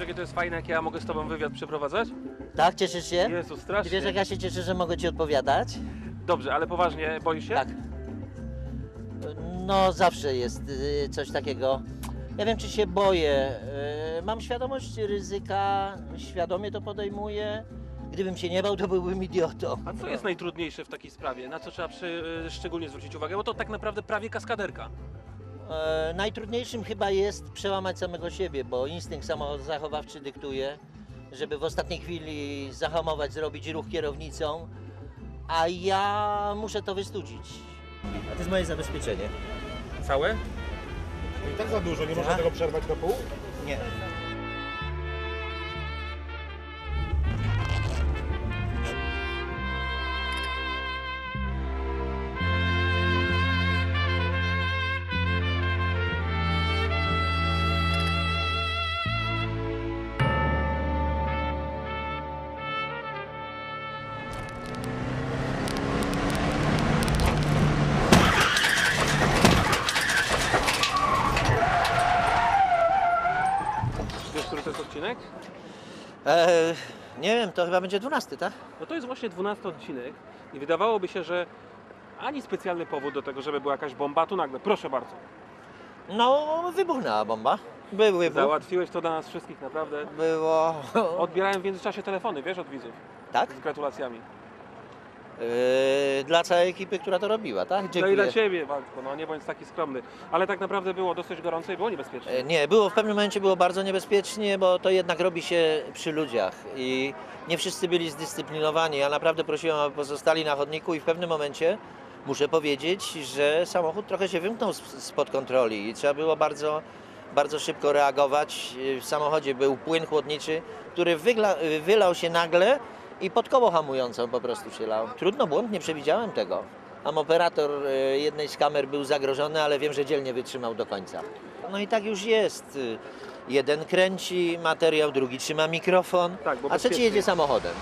jakie to jest fajne, jak ja mogę z tobą wywiad przeprowadzać? Tak, cieszysz się? Jezu, strasznie. Wiesz, jak ja się cieszę, że mogę ci odpowiadać? Dobrze, ale poważnie, boisz się? Tak. No, zawsze jest y, coś takiego. Ja wiem, czy się boję. Y, Mam świadomość ryzyka, świadomie to podejmuję. Gdybym się nie bał, to byłbym idiotą. A co jest najtrudniejsze w takiej sprawie? Na co trzeba przy, y, szczególnie zwrócić uwagę? Bo to tak naprawdę prawie kaskaderka. E, najtrudniejszym chyba jest przełamać samego siebie, bo instynkt samozachowawczy dyktuje, żeby w ostatniej chwili zahamować, zrobić ruch kierownicą, a ja muszę to wystudzić. A to jest moje zabezpieczenie. Całe? I tak za dużo, nie można Tak. tego przerwać na pół? Nie. Odcinek? E, nie wiem, to chyba będzie 12, tak? No to jest właśnie 12 odcinek i wydawałoby się, że ani specjalny powód do tego, żeby była jakaś bomba, tu nagle, proszę bardzo. No, wybuchnęła bomba. Był wybuch. Załatwiłeś to dla nas wszystkich, naprawdę. Było. Odbierałem w międzyczasie telefony, wiesz, od widzów. Tak? Z gratulacjami. E, dla całej ekipy, która to robiła, tak? No i Dziękuję. dla Ciebie, Waldko, no nie bądź taki skromny. Ale tak naprawdę było dosyć gorąco i było niebezpiecznie. E, Nie, było w pewnym momencie było bardzo niebezpiecznie, bo to jednak robi się przy ludziach i nie wszyscy byli zdyscyplinowani. Ja naprawdę prosiłem, aby pozostali na chodniku i w pewnym momencie muszę powiedzieć, że samochód trochę się wymknął spod kontroli i trzeba było bardzo, bardzo szybko reagować. W samochodzie był płyn chłodniczy, który wylał się nagle i pod koło hamującą po prostu się lał. Trudno błąd, nie przewidziałem tego. Tam operator e, jednej z kamer był zagrożony, ale wiem, że dzielnie wytrzymał do końca. No i tak już jest. Y, Jeden kręci materiał, drugi trzyma mikrofon, Tak, a trzeci jedzie samochodem.